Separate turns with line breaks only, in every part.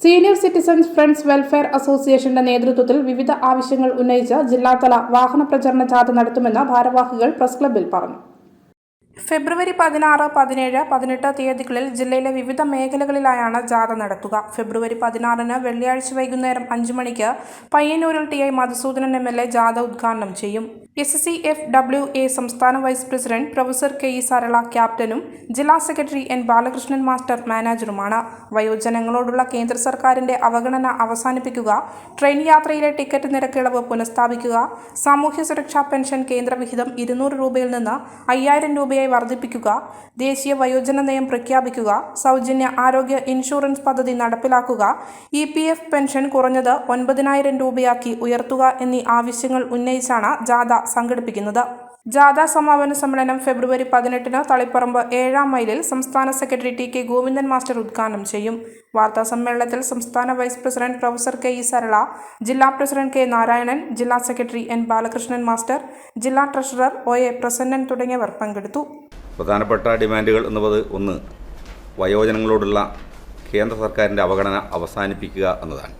Senior citizens friends welfare അസോസിയേഷന്റെ നേതൃത്വത്തിൽ വിവിധ ആവശ്യങ്ങൾ ഉന്നയിച്ച് ജില്ലാതല വാഹന പ്രചരണ ജാഥ നടത്തുമെന്ന് ഭാരവാഹികൾ പ്രസ് ക്ലബിൽ പറഞ്ഞു. ഫെബ്രുവരി പതിനാറ് പതിനേഴ് പതിനെട്ട് തീയതികളിൽ ജില്ലയിലെ വിവിധ മേഖലകളിലായാണ് ജാഥ നടത്തുക. ഫെബ്രുവരി പതിനാറിന് വെള്ളിയാഴ്ച വൈകുന്നേരം അഞ്ചു മണിക്ക് പയ്യന്നൂരിൽ T I Madhusoodanan M L A ജാഥ ഉദ്ഘാടനം ചെയ്യും. S C F W A സംസ്ഥാന vice president professor K E Sarala ക്യാപ്റ്റനും ജില്ലാ സെക്രട്ടറി എൻ ബാലകൃഷ്ണൻ മാസ്റ്റർ മാനേജറുമാണ്. വയോജനങ്ങളോടുള്ള കേന്ദ്ര സർക്കാരിന്റെ അവഗണന അവസാനിപ്പിക്കുക ട്രെയിൻ യാത്രയിലെ ടിക്കറ്റ് നിരക്കിളവ് പുനഃസ്ഥാപിക്കുക സാമൂഹ്യ സുരക്ഷാ പെൻഷൻ കേന്ദ്രവിഹിതം ഇരുന്നൂറ് രൂപയിൽ നിന്ന് അയ്യായിരം രൂപയായി വർദ്ധിപ്പിക്കുക ദേശീയ വയോജന നയം പ്രഖ്യാപിക്കുക സൗജന്യ ആരോഗ്യ ഇൻഷുറൻസ് പദ്ധതി നടപ്പിലാക്കുക ഇ പി എഫ് പെൻഷൻ കുറഞ്ഞത് ഒൻപതിനായിരം രൂപയാക്കി ഉയർത്തുക എന്നീ ആവശ്യങ്ങൾ ഉന്നയിച്ചാണ് ജാഥ സംഘടിപ്പിക്കുന്നത്. ജാഥ സമാപന സമ്മേളനം ഫെബ്രുവരി പതിനെട്ടിന് തളിപ്പറമ്പ് ഏഴാം മൈലിൽ സംസ്ഥാന secretary T K Govindan master ഉദ്ഘാടനം ചെയ്യും. വാർത്താ സമ്മേളനത്തിൽ സംസ്ഥാന vice president professor K E Sarala ജില്ലാ പ്രസിഡന്റ് കെ നാരായണൻ ജില്ലാ സെക്രട്ടറി എൻ ബാലകൃഷ്ണൻ മാസ്റ്റർ ജില്ലാ ട്രഷറർ ഒ എ പ്രസന്നൻ തുടങ്ങിയവർ പങ്കെടുത്തു.
പ്രധാനപ്പെട്ട ഡിമാൻഡുകൾ എന്നുള്ളത് ഒന്ന് വയോജനങ്ങളോടുള്ള കേന്ദ്ര സർക്കാരിന്റെ അവഗണന അവസാനിപ്പിക്കുക എന്നതാണ്.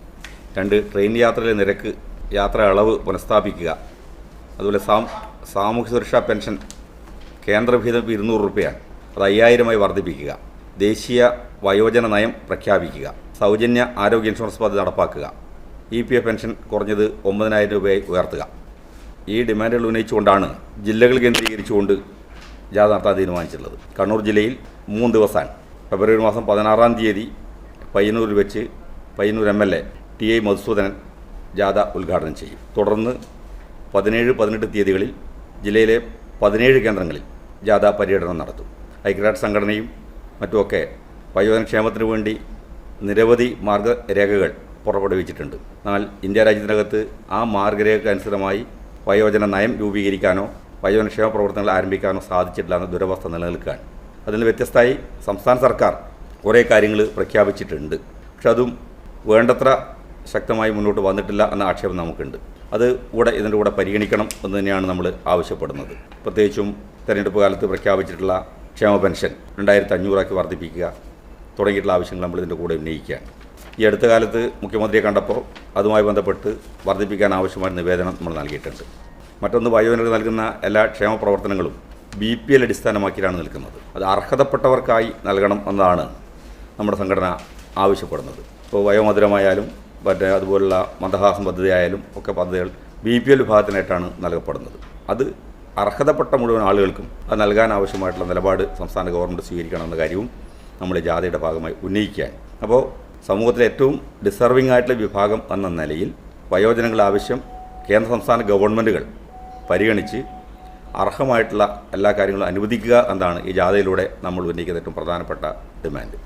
രണ്ട് ട്രെയിൻ യാത്രയിലെ നിരക്ക് യാത്ര അളവ് പുനഃസ്ഥാപിക്കുക. അതുപോലെ സാം സാമൂഹ്യ സുരക്ഷാ പെൻഷൻ കേന്ദ്രവിഹിതം ഇരുന്നൂറ് രൂപയാണ് അത് അയ്യായിരമായി വർദ്ധിപ്പിക്കുക. ദേശീയ വയോജന നയം പ്രഖ്യാപിക്കുക. സൗജന്യ ആരോഗ്യ ഇൻഷുറൻസ് പദ്ധതി നടപ്പാക്കുക. ഇ പി എഫ് പെൻഷൻ കുറഞ്ഞത് ഒമ്പതിനായിരം രൂപയായി ഉയർത്തുക. ഈ ഡിമാൻഡുകൾ ഉന്നയിച്ചുകൊണ്ടാണ് ജില്ലകൾ കേന്ദ്രീകരിച്ചുകൊണ്ട് ജാഥ നടത്താൻ തീരുമാനിച്ചിട്ടുള്ളത്. കണ്ണൂർ ജില്ലയിൽ മൂന്ന് ദിവസമാണ് ഫെബ്രുവരി മാസം പതിനാറാം തീയതി പയ്യന്നൂരിൽ വെച്ച് Payyanur M L A T I Madhusoodanan ജാഥ ഉദ്ഘാടനം ചെയ്യും. തുടർന്ന് പതിനേഴ് പതിനെട്ട് തീയതികളിൽ ജില്ലയിലെ പതിനേഴ് കേന്ദ്രങ്ങളിൽ ജാഥ പര്യടനം നടത്തും. ഐക്യരാഷ്ട്ര സംഘടനയും മറ്റുമൊക്കെ വയോജനക്ഷേമത്തിനു വേണ്ടി നിരവധി മാർഗരേഖകൾ പുറപ്പെടുവിച്ചിട്ടുണ്ട്. എന്നാൽ ഇന്ത്യ രാജ്യത്തിനകത്ത് ആ മാർഗരേഖയ്ക്ക് അനുസൃതമായി വയോജന നയം രൂപീകരിക്കാനോ വയോജനക്ഷേമ പ്രവർത്തനങ്ങൾ ആരംഭിക്കാനോ സാധിച്ചിട്ടില്ല എന്ന ദുരവസ്ഥ നിലനിൽക്കുകയാണ് അതിൽ വ്യത്യസ്തമായി സംസ്ഥാന സർക്കാർ കുറേ കാര്യങ്ങൾ പ്രഖ്യാപിച്ചിട്ടുണ്ട്. പക്ഷെ അതും വേണ്ടത്ര ശക്തമായി മുന്നോട്ട് വന്നിട്ടില്ല എന്ന ആക്ഷേപം നമുക്കുണ്ട്. അത് കൂടെ ഇതിന്റെ കൂടെ പരിഗണിക്കണം എന്ന് തന്നെയാണ് നമ്മൾ ആവശ്യപ്പെടുന്നത്. പ്രത്യേകിച്ചും തെരഞ്ഞെടുപ്പ് കാലത്ത് പ്രഖ്യാപിച്ചിട്ടുള്ള ക്ഷേമ പെൻഷൻ രണ്ടായിരത്തി അഞ്ഞൂറാക്കി വർദ്ധിപ്പിക്കുക തുടങ്ങിയിട്ടുള്ള ആവശ്യങ്ങൾ നമ്മൾ ഇതിന്റെ കൂടെ ഉന്നയിക്കുകയാണ്. ഈ അടുത്ത കാലത്ത് മുഖ്യമന്ത്രിയെ കണ്ടപ്പോൾ അതുമായി ബന്ധപ്പെട്ട് വർദ്ധിപ്പിക്കാൻ ആവശ്യമായ നിവേദനം നമ്മൾ നൽകിയിട്ടുണ്ട്. മറ്റൊന്ന് വയോജനർക്ക് നൽകുന്ന എല്ലാ ക്ഷേമ പ്രവർത്തനങ്ങളും ബി പി എൽ അടിസ്ഥാനമാക്കിയാണ് നിൽക്കുന്നത്. അത് അർഹതപ്പെട്ടവർക്കായി നൽകണം എന്നാണ് നമ്മുടെ സംഘടന ആവശ്യപ്പെടുന്നത്. ഇപ്പോൾ വയോമധുരമായാലും മറ്റേ അതുപോലുള്ള മന്ദഹാസം പദ്ധതി ആയാലും ഒക്കെ പദ്ധതികൾ ബി പി എൽ വിഭാഗത്തിനായിട്ടാണ് നൽകപ്പെടുന്നത്. അത് അർഹതപ്പെട്ട മുഴുവൻ ആളുകൾക്കും അത് നൽകാൻ ആവശ്യമായിട്ടുള്ള നിലപാട് സംസ്ഥാന ഗവൺമെന്റ് സ്വീകരിക്കണമെന്ന കാര്യവും നമ്മൾ ജാഥയുടെ ഭാഗമായി ഉന്നയിക്കാൻ അപ്പോൾ സമൂഹത്തിലെ ഏറ്റവും ഡിസർവിംഗ് ആയിട്ടുള്ള വിഭാഗം എന്ന നിലയിൽ വയോജനങ്ങളുടെ ആവശ്യം കേന്ദ്ര സംസ്ഥാന ഗവൺമെന്റുകൾ പരിഗണിച്ച് അർഹമായിട്ടുള്ള എല്ലാ കാര്യങ്ങളും അനുവദിക്കുക എന്നാണ് ഈ ജാഥയിലൂടെ നമ്മൾ ഉന്നയിക്കുന്ന ഏറ്റവും പ്രധാനപ്പെട്ട ഡിമാൻഡ്